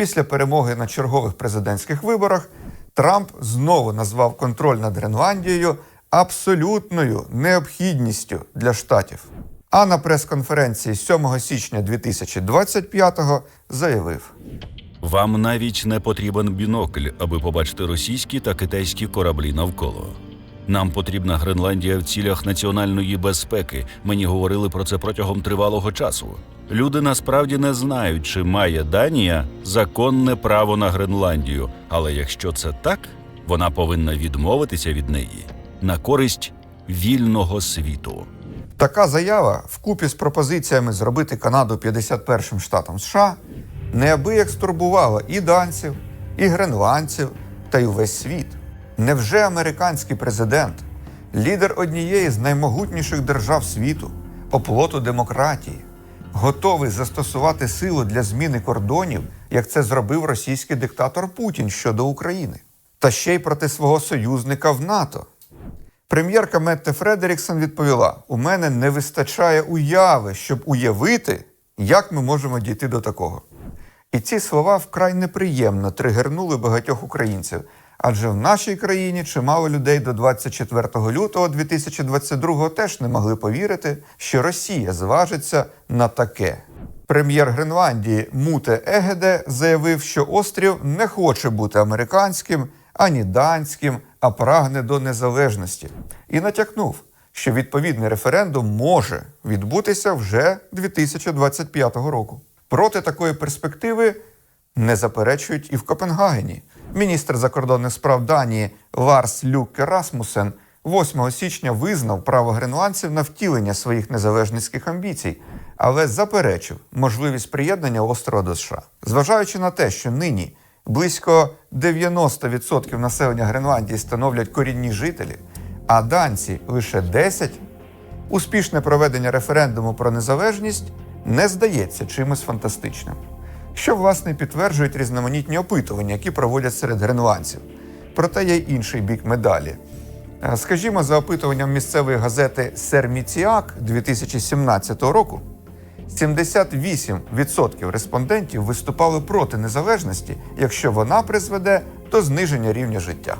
Після перемоги на чергових президентських виборах Трамп знову назвав контроль над Гренландією абсолютною необхідністю для штатів. А на прес-конференції 7 січня 2025-го заявив: Вам навіть не потрібен бінокль, аби побачити російські та китайські кораблі навколо. Нам потрібна Гренландія в цілях національної безпеки. Мені говорили про це протягом тривалого часу. Люди насправді не знають, чи має Данія законне право на Гренландію. Але якщо це так, вона повинна відмовитися від неї на користь вільного світу. Така заява, вкупі з пропозиціями зробити Канаду 51-м штатом США, неабияк стурбувала і данців, і гренландців, та й увесь світ. Невже американський президент, лідер однієї з наймогутніших держав світу, оплоту демократії, готовий застосувати силу для зміни кордонів, як це зробив російський диктатор Путін щодо України, та ще й проти свого союзника в НАТО? Прем'єрка Метте Фредеріксон відповіла: у мене не вистачає уяви, щоб уявити, як ми можемо дійти до такого. І ці слова вкрай неприємно тригернули багатьох українців, адже в нашій країні чимало людей до 24 лютого 2022 теж не могли повірити, що Росія зважиться на таке. Прем'єр Гренландії Муте Егеде заявив, що острів не хоче бути американським ані данським, а прагне до незалежності, і натякнув, що відповідний референдум може відбутися вже 2025 року. Проти такої перспективи не заперечують і в Копенгагені. Міністр закордонних справ Данії Ларс Люке Расмусен 8 січня визнав право гренландців на втілення своїх незалежницьких амбіцій, але заперечив можливість приєднання острова до США. Зважаючи на те, що нині близько 90% населення Гренландії становлять корінні жителі, а данці лише 10%, успішне проведення референдуму про незалежність не здається чимось фантастичним. Що, власне, підтверджують різноманітні опитування, які проводять серед гренландців. Проте є й інший бік медалі. Е, Скажімо, за опитуванням місцевої газети Серміціак 2017 року, 78% респондентів виступали проти незалежності, якщо вона призведе до зниження рівня життя.